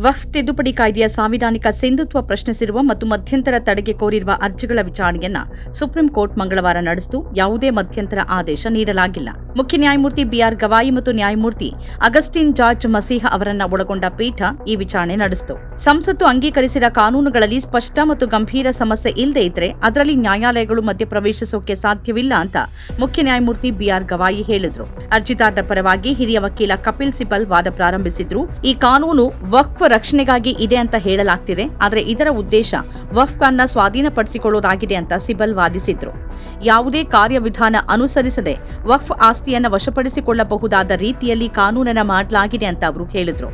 ವಫ್ ತಿದ್ದುಪಡಿ ಕಾಯ್ದೆಯ ಸಾಂವಿಧಾನಿಕ ಸಿಂಧುತ್ವ ಪ್ರಶ್ನಿಸಿರುವ ಮತ್ತು ಮಧ್ಯಂತರ ತಡೆಗೆ ಕೋರಿರುವ ಅರ್ಜಿಗಳ ವಿಚಾರಣೆಯನ್ನ ಸುಪ್ರೀಂ ಕೋರ್ಟ್ ಮಂಗಳವಾರ ನಡೆಸಿತು ಯಾವುದೇ ಮಧ್ಯಂತರ ಆದೇಶ ನೀಡಲಾಗಿಲ್ಲ. ಮುಖ್ಯ ನ್ಯಾಯಮೂರ್ತಿ ಬಿಆರ್ ಗವಾಯಿ ಮತ್ತು ನ್ಯಾಯಮೂರ್ತಿ ಅಗಸ್ಟಿನ್ ಜಾರ್ಜ್ ಮಸೀಹ ಅವರನ್ನ ಒಳಗೊಂಡ ಪೀಠ ಈ ವಿಚಾರಣೆ ನಡೆಸಿತು. ಸಂಸತ್ತು ಅಂಗೀಕರಿಸಿದ ಕಾನೂನುಗಳಲ್ಲಿ ಸ್ಪಷ್ಟ ಮತ್ತು ಗಂಭೀರ ಸಮಸ್ಯೆ ಇಲ್ಲದೆ ಇದ್ರೆ ಅದರಲ್ಲಿ ನ್ಯಾಯಾಲಯಗಳು ಮಧ್ಯಪ್ರವೇಶಿಸೋಕೆ ಸಾಧ್ಯವಿಲ್ಲ ಅಂತ ಮುಖ್ಯ ನ್ಯಾಯಮೂರ್ತಿ ಬಿಆರ್ ಗವಾಯಿ ಹೇಳಿದ್ರು. ಅರ್ಜಿದಾರರ ಪರವಾಗಿ ಹಿರಿಯ ವಕೀಲ ಕಪಿಲ್ ಸಿಬಲ್ ವಾದ ಪ್ರಾರಂಭಿಸಿದ್ರು. ಈ ಕಾನೂನು ವಕ್ಫ್ ರಕ್ಷಣೆಗಾಗಿ ಇದೆ ಅಂತ ಹೇಳಲಾಗ್ತಿದೆ, ಆದರೆ ಇದರ ಉದ್ದೇಶ ವಕ್ಫ್ ಅನ್ನ ಸ್ವಾಧೀನಪಡಿಸಿಕೊಳ್ಳೋದಾಗಿದೆ ಅಂತ ಸಿಬಲ್ ವಾದಿಸಿದ್ರು. ಯಾವುದೇ ಕಾರ್ಯವಿಧಾನ ಅನುಸರಿಸದೆ ವಕ್ಫ್ ಆಸ್ತಿಯನ್ನ ವಶಪಡಿಸಿಕೊಳ್ಳಬಹುದಾದ ರೀತಿಯಲ್ಲಿ ಕಾನೂನನ್ನ ಮಾಡಲಾಗಿದೆ ಅಂತ ಅವರು ಹೇಳಿದ್ರು.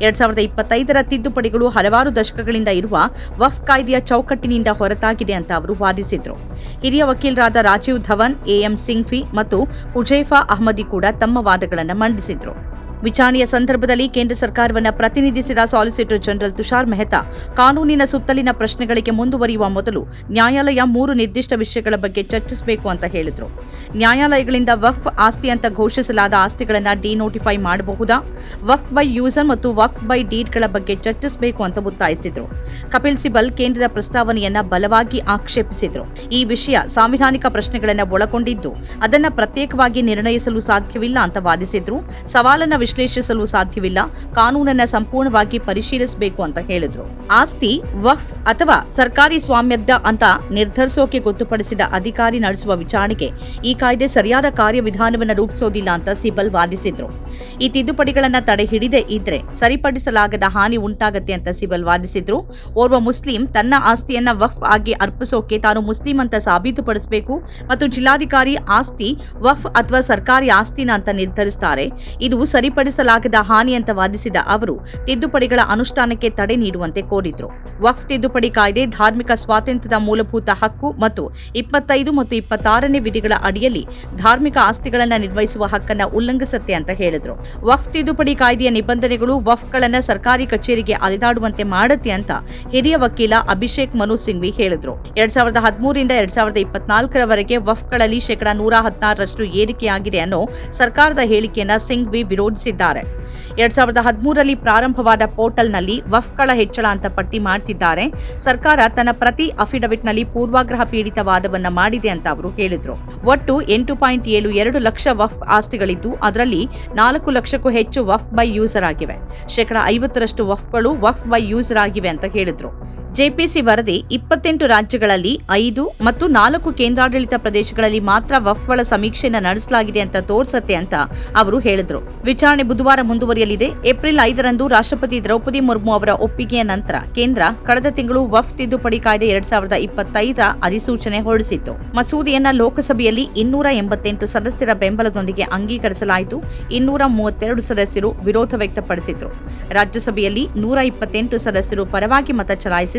ಎರಡ್ ಸಾವಿರದ ಇಪ್ಪತ್ತೈದರ ತಿದ್ದುಪಡಿಗಳು ಹಲವಾರು ದಶಕಗಳಿಂದ ಇರುವ ವಫ್ ಕಾಯ್ದೆಯ ಚೌಕಟ್ಟಿನಿಂದ ಹೊರತಾಗಿದೆ ಅಂತ ಅವರು ವಾದಿಸಿದ್ರು. ಹಿರಿಯ ವಕೀಲರಾದ ರಾಜೀವ್ ಧವನ್, ಎಎಂ ಸಿಂಘ್ವಿ ಮತ್ತು ಹುಜೈಫಾ ಅಹ್ಮದಿ ಕೂಡ ತಮ್ಮ ವಾದಗಳನ್ನು ಮಂಡಿಸಿದ್ರು. ವಿಚಾರಣೆಯ ಸಂದರ್ಭದಲ್ಲಿ ಕೇಂದ್ರ ಸರ್ಕಾರವನ್ನ ಪ್ರತಿನಿಧಿಸಿದ ಸಾಲಿಸಿಟರ್ ಜನರಲ್ ತುಷಾರ್ ಮೆಹ್ತಾ, ಕಾನೂನಿನ ಸುತ್ತಲಿನ ಪ್ರಶ್ನೆಗಳಿಗೆ ಮುಂದುವರಿಯುವ ಮೊದಲು ನ್ಯಾಯಾಲಯ ಮೂರು ನಿರ್ದಿಷ್ಟ ವಿಷಯಗಳ ಬಗ್ಗೆ ಚರ್ಚಿಸಬೇಕು ಅಂತ ಹೇಳಿದರು. ನ್ಯಾಯಾಲಯಗಳಿಂದ ವಕ್ಫ್ ಆಸ್ತಿ ಅಂತ ಘೋಷಿಸಲಾದ ಆಸ್ತಿಗಳನ್ನ ಡಿನೋಟಿಫೈ ಮಾಡಬಹುದಾ? ವಕ್ಫ್ ಬೈ ಯೂಸರ್ ಮತ್ತು ವಕ್ಫ್ ಬೈ ಡೀಡ್ಗಳ ಬಗ್ಗೆ ಚರ್ಚಿಸಬೇಕು ಅಂತ ಒತ್ತಾಯಿಸಿದರು. ಕಪಿಲ್ ಸಿಬಲ್ ಕೇಂದ್ರದ ಪ್ರಸ್ತಾವನೆಯನ್ನ ಬಲವಾಗಿ ಆಕ್ಷೇಪಿಸಿದರು. ಈ ವಿಷಯ ಸಾಂವಿಧಾನಿಕ ಪ್ರಶ್ನೆಗಳನ್ನ ಒಳಗೊಂಡಿದ್ದು, ಅದನ್ನ ಪ್ರತ್ಯೇಕವಾಗಿ ನಿರ್ಣಯಿಸಲು ಸಾಧ್ಯವಿಲ್ಲ ಅಂತ ವಾದಿಸಿದ್ರು. ಸವಾಲನ್ನ ವಿಶ್ಲೇಷಿಸಲು ಸಾಧ್ಯವಿಲ್ಲ. ಕಾನೂನನ್ನ ಸಂಪೂರ್ಣವಾಗಿ ಪರಿಶೀಲಿಸಬೇಕು ಅಂತ ಹೇಳಿದ್ರು. ಆಸ್ತಿ ವಫ್ ಅಥವಾ ಸರ್ಕಾರಿ ಸ್ವಾಮ್ಯದ ಅಂತ ನಿರ್ಧರಿಸೋಕೆ ಗೊತ್ತುಪಡಿಸಿದ ಅಧಿಕಾರಿ ನಡೆಸುವ ವಿಚಾರಣೆಗೆ ಈ ಕಾಯ್ದೆ ಸರಿಯಾದ ಕಾರ್ಯವಿಧಾನವನ್ನು ರೂಪಿಸೋದಿಲ್ಲ ಅಂತ ಸಿಬಲ್ ವಾದಿಸಿದ್ರು. ಈ ತಿದ್ದುಪಡಿಗಳನ್ನ ತಡೆ ಹಿಡಿದೇ ಇದ್ರೆ ಸರಿಪಡಿಸಲಾಗದ ಹಾನಿ ಉಂಟಾಗತ್ತೆ ಅಂತ ಸಿಬಲ್ ವಾದಿಸಿದ್ರು. ಓರ್ವ ಮುಸ್ಲಿಂ ತನ್ನ ಆಸ್ತಿಯನ್ನ ವಫ್ ಆಗಿ ಅರ್ಪಿಸೋಕೆ ತಾನು ಮುಸ್ಲಿಂ ಅಂತ ಸಾಬೀತುಪಡಿಸಬೇಕು ಮತ್ತು ಜಿಲ್ಲಾಧಿಕಾರಿ ಆಸ್ತಿ ವಫ್ ಅಥವಾ ಸರ್ಕಾರಿ ಆಸ್ತಿನ ಅಂತ ನಿರ್ಧರಿಸುತ್ತಾರೆ ಇದು ಸರಿಪಡಿಸಲಾಗದ ಹಾನಿ ಅಂತ ವಾದಿಸಿದ ಅವರು ತಿದ್ದುಪಡಿಗಳ ಅನುಷ್ಠಾನಕ್ಕೆ ತಡೆ ನೀಡುವಂತೆ ಕೋರಿದ್ರು. ವಫ್ ತಿದ್ದುಪಡಿ ಕಾಯ್ದೆ, ಧಾರ್ಮಿಕ ಸ್ವಾತಂತ್ರ್ಯದ ಮೂಲಭೂತ ಹಕ್ಕು ಮತ್ತು ಇಪ್ಪತ್ತೈದು ಮತ್ತು ಇಪ್ಪತ್ತಾರನೇ ವಿಧಿಗಳ ಅಡಿಯಲ್ಲಿ ಧಾರ್ಮಿಕ ಆಸ್ತಿಗಳನ್ನು ನಿರ್ವಹಿಸುವ ಹಕ್ಕನ್ನು ಉಲ್ಲಂಘಿಸುತ್ತೆ ಅಂತ ಹೇಳಿದ್ರು. ವಕ್ಫ್ ತಿದ್ದುಪಡಿ ಕಾಯ್ದೆಯ ನಿಬಂಧನೆಗಳು ವಫ್ಗಳನ್ನು ಸರ್ಕಾರಿ ಕಚೇರಿಗೆ ಅಲೆದಾಡುವಂತೆ ಮಾಡುತ್ತೆ ಅಂತ ಹಿರಿಯ ವಕೀಲ ಅಭಿಷೇಕ್ ಮನು ಸಿಂಘ್ವಿ ಹೇಳಿದ್ರು. ಎರಡ್ ಸಾವಿರದ ಹದಿಮೂರಿಂದ ಎರಡ್ ಸಾವಿರದ ಇಪ್ಪತ್ನಾಲ್ಕರವರೆಗೆ ವಫ್ಗಳಲ್ಲಿ ಶೇಕಡಾ ನೂರ ಹದಿನಾರರಷ್ಟು ಏರಿಕೆಯಾಗಿದೆ ಅನ್ನೋ ಸರ್ಕಾರದ ಹೇಳಿಕೆಯನ್ನ ಸಿಂಘ್ವಿ ವಿರೋಧಿಸಿದ್ದಾರೆ. ಎರಡ್ ಸಾವಿರದ ಹದಿಮೂರರಲ್ಲಿ ಪ್ರಾರಂಭವಾದ ಪೋರ್ಟಲ್ನಲ್ಲಿ ವಫ್ಗಳ ಹೆಚ್ಚಳ ಅಂತ ಪಟ್ಟಿ ಮಾಡ್ತಿದ್ದಾರೆ. ಸರ್ಕಾರ ತನ್ನ ಪ್ರತಿ ಅಫಿಡವಿಟ್ನಲ್ಲಿ ಪೂರ್ವಾಗ್ರಹ ಪೀಡಿತ ವಾದವನ್ನ ಮಾಡಿದೆ ಅಂತ ಅವರು ಹೇಳಿದ್ರು. ಒಟ್ಟು ಎಂಟು ಪಾಯಿಂಟ್ ಏಳು ಎರಡು ಲಕ್ಷ ವಫ್ ಆಸ್ತಿಗಳಿದ್ದು, ಅದರಲ್ಲಿ ನಾಲ್ಕು ಲಕ್ಷಕ್ಕೂ ಹೆಚ್ಚು ವಫ್ ಬೈ ಯೂಸರ್ ಆಗಿವೆ. ಶೇಕಡ ಐವತ್ತರಷ್ಟು ವಫ್ಗಳು ವಫ್ ಬೈ ಯೂಸರ್ ಆಗಿವೆ ಅಂತ ಹೇಳಿದ್ರು. ಜೆಪಿಸಿ ವರದಿ ಇಪ್ಪತ್ತೆಂಟು ರಾಜ್ಯಗಳಲ್ಲಿ ಐದು ಮತ್ತು ನಾಲ್ಕು ಕೇಂದ್ರಾಡಳಿತ ಪ್ರದೇಶಗಳಲ್ಲಿ ಮಾತ್ರ ವಫ್ಗಳ ಸಮೀಕ್ಷೆಯನ್ನು ನಡೆಸಲಾಗಿದೆ ಅಂತ ತೋರಿಸತ್ತೆ ಅಂತ ಅವರು ಹೇಳಿದ್ರು. ವಿಚಾರಣೆ ಬುಧವಾರ ಮುಂದುವರಿಯಲಿದೆ. ಏಪ್ರಿಲ್ ಐದರಂದು ರಾಷ್ಟ್ರಪತಿ ದ್ರೌಪದಿ ಮುರ್ಮು ಅವರ ಒಪ್ಪಿಗೆಯ ನಂತರ ಕೇಂದ್ರ ಕಳೆದ ತಿಂಗಳು ವಫ್ ತಿದ್ದುಪಡಿ ಕಾಯ್ದೆ ಎರಡ್ ಸಾವಿರದ ಇಪ್ಪತ್ತೈದರ ಅಧಿಸೂಚನೆ ಹೊರಡಿಸಿತ್ತು. ಮಸೂದೆಯನ್ನ ಲೋಕಸಭೆಯಲ್ಲಿ ಇನ್ನೂರ ಎಂಬತ್ತೆಂಟು ಸದಸ್ಯರ ಬೆಂಬಲದೊಂದಿಗೆ ಅಂಗೀಕರಿಸಲಾಯಿತು. ಇನ್ನೂರ ಮೂವತ್ತೆರಡು ಸದಸ್ಯರು ವಿರೋಧ ವ್ಯಕ್ತಪಡಿಸಿದ್ರು. ರಾಜ್ಯಸಭೆಯಲ್ಲಿ ನೂರ ಇಪ್ಪತ್ತೆಂಟು ಸದಸ್ಯರು ಪರವಾಗಿ ಮತ ಚಲಾಯಿಸಿದ್ರೆ.